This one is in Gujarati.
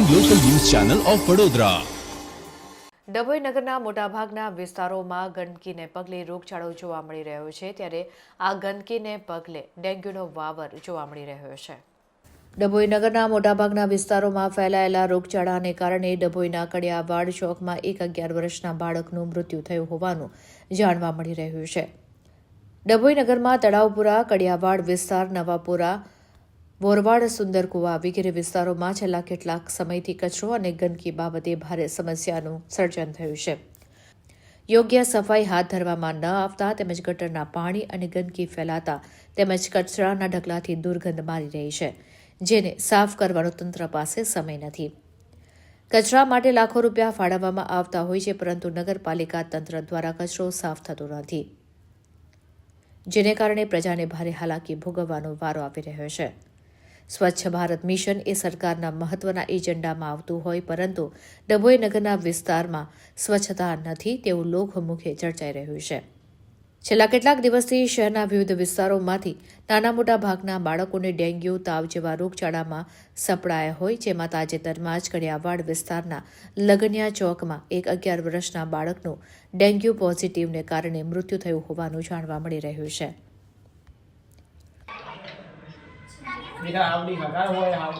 ચેનલ ઓફ વડોદરા ડભોઈ નગરના મોટાભાગના વિસ્તારોમાં ગંદકીને પગલે રોગચાળો જોવા મળી રહ્યો છે, ત્યારે આ ગંદકીને પગલે ડેન્ગ્યુનો વાવર જોવા મળી રહ્યો છે. ડભોઈ નગરના મોટાભાગના વિસ્તારોમાં ફેલાયેલા રોગચાળાને કારણે ડભોઈના કડિયાવાડ ચોકમાં એક અગિયાર વર્ષના બાળકનું મૃત્યુ થયું હોવાનું જાણવા મળી રહ્યું છે. ડભોઈ નગરમાં તળાવપુરા, કડિયાવાડ વિસ્તાર, નવાપુરા બોરવાડ સુંદરકુવા વગેરે વિસ્તારોમાં છેલ્લા કેટલાક સમયથી કચરો અને ગંદકી બાબતે ભારે સમસ્યાનું સર્જન થયું છે. યોગ્ય સફાઈ હાથ ધરવામાં ન આવતા તેમજ ગટરના પાણી અને ગંદકી ફેલાતા તેમજ કચરાના ઢગલાથી દુર્ગંધ મારી રહી છે, જેને સાફ કરવાનો તંત્ર પાસે સમય નથી. કચરા માટે લાખો રૂપિયા ફાળવવામાં આવતા હોય છે, પરંતુ નગરપાલિકા તંત્ર દ્વારા કચરો સાફ થતો નથી, જેને કારણે પ્રજાને ભારે હાલાકી ભોગવવાનો વારો આવી રહ્યો છે. સ્વચ્છ ભારત મિશન એ સરકારના મહત્વના એજન્ડામાં આવતું હોય, પરંતુ ડભોઈ નગરના વિસ્તારમાં સ્વચ્છતા નથી તેવું લોકમુખે ચર્ચાઈ રહ્યું છે. છેલ્લા કેટલાક દિવસથી શહેરના વિવિધ વિસ્તારોમાંથી નાના મોટા ભાગના બાળકોને ડેન્ગ્યુ, તાવ જેવા રોગચાળામાં સપડાયા હોય, જેમાં તાજેતરમાં જ કડિયાવાડ વિસ્તારના લગનિયા ચોકમાં એક અગિયાર વર્ષના બાળકનું ડેન્ગ્યુ પોઝિટિવને કારણે મૃત્યુ થયું હોવાનું જાણવા મળી રહ્યું છે. 你看好厉害看我也好